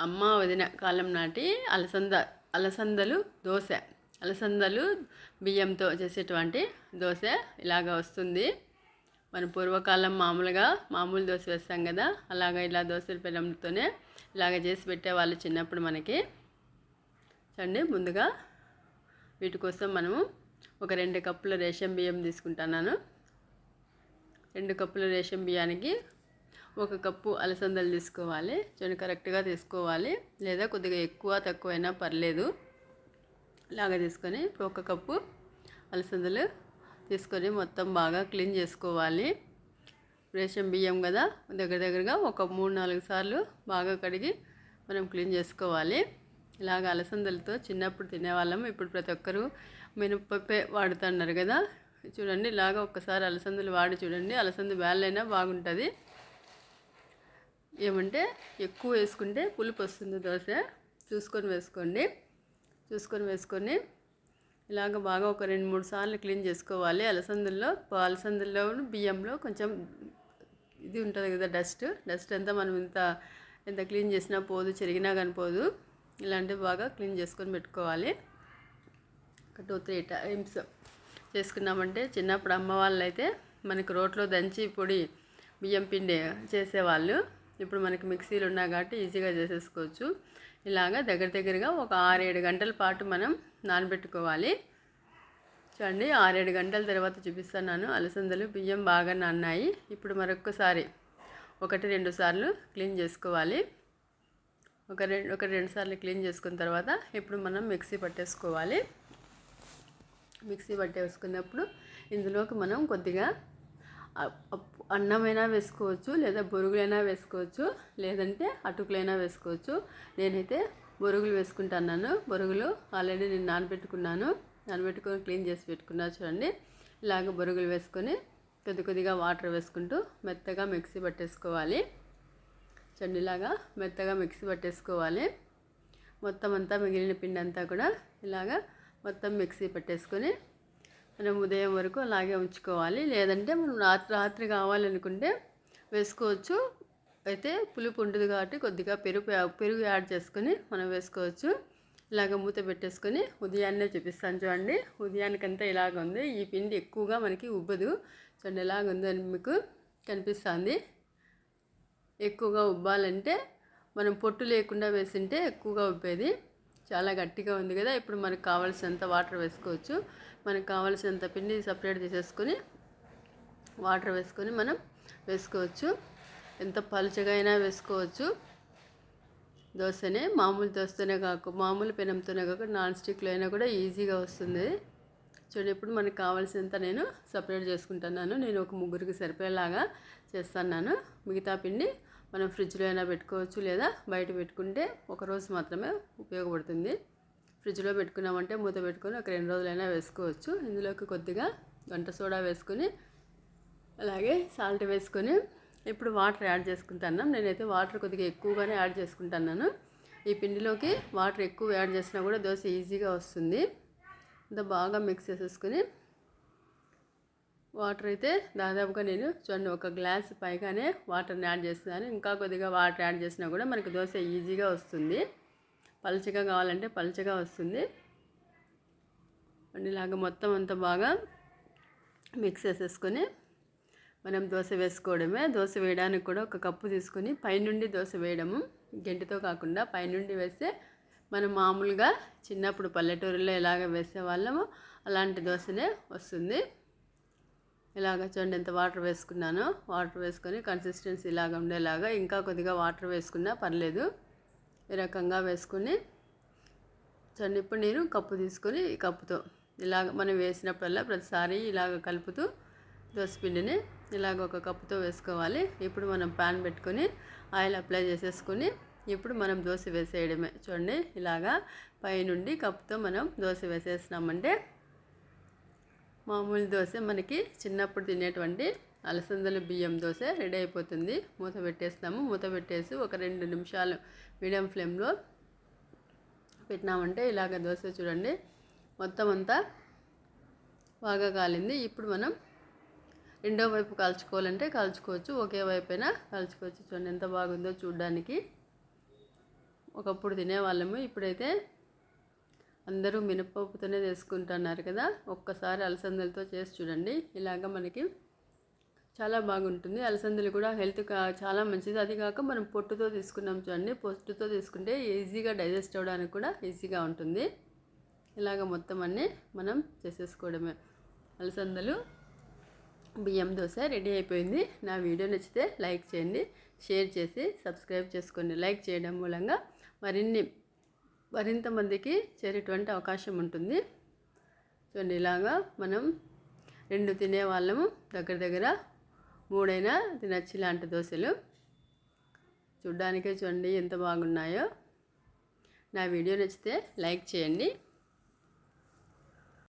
అమ్మ వదిన కాలం నాటి అలసంద అలసందలు దోశ. అలసందలు బియ్యంతో చేసేటువంటి దోశ ఇలాగ వస్తుంది. మన పూర్వకాలం మామూలుగా మామూలు దోశ వేస్తాం కదా అలాగ ఇలా దోశల పెనంతోనే ఇలాగ చేసి పెట్టేవాళ్ళు చిన్నప్పుడు మనకి. చూడండి ముందుగా వీటి కోసం మనము ఒక రెండు కప్పుల రేషన్ బియ్యం తీసుకుంటున్నాను. రెండు కప్పుల రేషన్ బియ్యానికి ఒక కప్పు అలసందలు తీసుకోవాలి. చూడండి కరెక్ట్గా తీసుకోవాలి. లేదా కొద్దిగా ఎక్కువ తక్కువైనా పర్లేదు. లాగా తీసుకొని ఇప్పుడు ఒక కప్పు అలసందలు తీసుకొని మొత్తం బాగా క్లీన్ చేసుకోవాలి. రేషన్ బియ్యం కదా దగ్గర దగ్గరగా ఒక మూడు నాలుగు సార్లు బాగా కడిగి మనం క్లీన్ చేసుకోవాలి. ఇలాగ అలసందలతో చిన్నప్పుడు తినేవాళ్ళం. ఇప్పుడు ప్రతి ఒక్కరూ మినపప్పే వాడుతున్నారు కదా. చూడండి ఇలాగ ఒక్కసారి అలసందలు వాడి చూడండి. అలసంద వేళ్ళైనా బాగుంటుంది. ఏమంటే ఎక్కువ వేసుకుంటే పులుపు వస్తుంది దోశ. చూసుకొని వేసుకోండి. చూసుకొని వేసుకొని ఇలాగ బాగా ఒక రెండు మూడు సార్లు క్లీన్ చేసుకోవాలి. అలసందుల్లో అలసందుల్లో బియ్యంలో కొంచెం ఇది ఉంటుంది కదా డస్ట్. డస్ట్ అంతా మనం ఇంత ఎంత క్లీన్ చేసినా పోదు చెరిగినా కానీ పోదు. ఇలాంటివి బాగా క్లీన్ చేసుకొని పెట్టుకోవాలి. ఒక టూ త్రీ టైమ్స్ చేసుకున్నామంటే చిన్నప్పుడు అమ్మ వాళ్ళు అయితే మనకి రోట్లో దంచి పొడి బియ్యం పిండి చేసేవాళ్ళు. ఇప్పుడు మనకి మిక్సీలు ఉన్నాయి కాబట్టి ఈజీగా చేసేసుకోవచ్చు. ఇలాగా దగ్గర దగ్గరగా ఒక ఆరేడు గంటల పాటు మనం నానబెట్టుకోవాలి. చూడండి ఆరేడు గంటల తర్వాత చూపిస్తున్నాను. అలసందలు బియ్యం బాగా నాన్నాయి. ఇప్పుడు మరొకసారి ఒకటి రెండు సార్లు క్లీన్ చేసుకోవాలి. ఒక రెండు ఒక రెండు సార్లు క్లీన్ చేసుకున్న తర్వాత ఇప్పుడు మనం మిక్సీ పట్టేసుకోవాలి. మిక్సీ పట్టేసుకున్నప్పుడు ఇందులోకి మనం కొద్దిగా అన్నమైనా వేసుకోవచ్చు లేదా బొరుగులైనా వేసుకోవచ్చు లేదంటే అటుకులైనా వేసుకోవచ్చు. నేనైతే బొరుగులు వేసుకుంటున్నాను. బొరుగులు ఆల్రెడీ నేను నానబెట్టుకున్నాను. నానబెట్టుకొని క్లీన్ చేసి పెట్టుకున్నా చూడండి. ఇలాగ బొరుగులు వేసుకొని కొద్ది కొద్దిగా వాటర్ వేసుకుంటూ మెత్తగా మిక్సీ పట్టేసుకోవాలి. చూడండి ఇలాగా మెత్తగా మిక్సీ పట్టేసుకోవాలి. మొత్తం అంతా మిగిలిన పిండి అంతా కూడా ఇలాగా మొత్తం మిక్సీ పట్టేసుకొని మనం ఉదయం వరకు అలాగే ఉంచుకోవాలి. లేదంటే మనం రాత్రి రాత్రి కావాలనుకుంటే వేసుకోవచ్చు. అయితే పులుపు ఉంటుంది కాబట్టి కొద్దిగా పెరుగు పెరుగు యాడ్ చేసుకొని మనం వేసుకోవచ్చు. ఇలాగ మూత పెట్టేసుకొని ఉదయాన్నే చూపిస్తాను చూడండి. ఉదయానికంతా ఇలాగ ఉంది. ఈ పిండి ఎక్కువగా మనకి ఉబ్బదు. చూడండి ఎలాగ ఉందని మీకు కనిపిస్తుంది. ఎక్కువగా ఉబ్బాలంటే మనం పొట్టు లేకుండా వేసింటే ఎక్కువగా ఉబ్బేది. చాలా గట్టిగా ఉంది కదా. ఇప్పుడు మనకు కావాల్సినంత వాటర్ వేసుకోవచ్చు. మనకు కావాల్సినంత పిండి సపరేట్ చేసేసుకొని వాటర్ వేసుకొని మనం వేసుకోవచ్చు. ఎంత పలుచగా అయినా వేసుకోవచ్చు. దోశనే మామూలు దోశతోనే కాకు మామూలు పెనంతోనే కాక నాన్ స్టిక్లో అయినా కూడా ఈజీగా వస్తుంది. చూడండి ఇప్పుడు మనకు కావాల్సినంత నేను సపరేట్ చేసుకుంటున్నాను. నేను ఒక ముగ్గురికి సరిపోయేలాగా చేస్తున్నాను. మిగతా పిండి మనం ఫ్రిడ్జ్లో అయినా పెట్టుకోవచ్చు లేదా బయట పెట్టుకుంటే ఒక రోజు మాత్రమే ఉపయోగపడుతుంది. ఫ్రిడ్జ్లో పెట్టుకున్నామంటే మూత పెట్టుకొని ఒక రెండు రోజులైనా వేసుకోవచ్చు. ఇందులోకి కొద్దిగా గంట సోడా వేసుకొని అలాగే సాల్ట్ వేసుకొని ఇప్పుడు వాటర్ యాడ్ చేసుకుంటున్నాం. నేనైతే వాటర్ కొద్దిగా ఎక్కువగానే యాడ్ చేసుకుంటున్నాను. ఈ పిండిలోకి వాటర్ ఎక్కువ యాడ్ చేసినా కూడా దోశ ఈజీగా వస్తుంది. ఇంత బాగా మిక్స్ చేసేసుకుని వాటర్ అయితే దాదాపుగా నేను చూడండి ఒక గ్లాస్ పైగానే వాటర్ని యాడ్ చేస్తున్నాను. ఇంకా కొద్దిగా వాటర్ యాడ్ చేసినా కూడా మనకి దోశ ఈజీగా వస్తుంది. పలచగా కావాలంటే పలచగా వస్తుంది. అండ్ ఇలాగ మొత్తం అంతా బాగా మిక్స్ చేసేసుకొని మనం దోశ వేసుకోవడమే. దోశ వేయడానికి కూడా ఒక కప్పు తీసుకొని పైనుండి దోశ వేయడము. గెంటితో కాకుండా పైనుండి వేస్తే మనం మామూలుగా చిన్నప్పుడు పల్లెటూరులో ఎలాగ వేసేవాళ్ళము అలాంటి దోశనే వస్తుంది. ఇలాగ చూడండి ఎంత వాటర్ వేసుకున్నానో. వాటర్ వేసుకొని కన్సిస్టెన్సీ ఇలాగ ఉండేలాగా ఇంకా కొద్దిగా వాటర్ వేసుకున్నా పర్లేదు. ఈ రకంగా వేసుకొని చూడండి ఇప్పుడు నేను కప్పు తీసుకొని ఈ కప్పుతో ఇలాగ మనం వేసినప్పుడల్లా ప్రతిసారి ఇలాగ కలుపుతూ పిండిని ఇలాగ ఒక కప్పుతో వేసుకోవాలి. ఇప్పుడు మనం ప్యాన్ పెట్టుకొని ఆయిల్ అప్లై చేసేసుకొని ఇప్పుడు మనం దోశ వేసేయడమే. చూడండి ఇలాగా పైనుండి కప్పుతో మనం దోశ వేసేసినామంటే మామూలు దోశ మనకి చిన్నప్పుడు తినేటువంటి అలసందల బియ్యం దోశ రెడీ అయిపోతుంది. మూత పెట్టేస్తాము. మూత పెట్టేసి ఒక రెండు నిమిషాలు మీడియం ఫ్లేమ్లో పెట్టినామంటే ఇలాగ దోశ చూడండి. మొత్తం అంతా బాగా కాలింది. ఇప్పుడు మనం రెండో వైపు కాల్చుకోవాలంటే కాల్చుకోవచ్చు. ఒకే వైపు అయినా కాల్చుకోవచ్చు. చూడండి ఎంత బాగుందో చూడడానికి. ఒకప్పుడు తినేవాళ్ళము. ఇప్పుడైతే అందరూ మినపప్పుతోనే చేసుకుంటున్నారు కదా. ఒక్కసారి అలసందలతో చేసి చూడండి. ఇలాగ మనకి చాలా బాగుంటుంది. అలసందలు కూడా హెల్త్ చాలా మంచిది. అది కాక మనం పొట్టుతో తీసుకున్నాం చూడండి. పొట్టుతో తీసుకుంటే ఈజీగా డైజెస్ట్ అవ్వడానికి కూడా ఈజీగా ఉంటుంది. ఇలాగ మొత్తం అన్నీ మనం చేసేసుకోవడమే. అలసందలు బియ్యం దోశ రెడీ అయిపోయింది. నా వీడియో నచ్చితే లైక్ చేయండి. షేర్ చేసి సబ్స్క్రైబ్ చేసుకోండి. లైక్ చేయడం మూలంగా మరిన్ని మరింత మందికి చేరేటువంటి అవకాశం ఉంటుంది. చూడండి ఇలాగా మనం రెండు తినే వాళ్ళము దగ్గర దగ్గర. మూడైనా తినచ్చు ఇలాంటి దోశలు. చూడ్డానికే చూడండి ఎంత బాగున్నాయో. నా వీడియో నచ్చితే లైక్ చేయండి.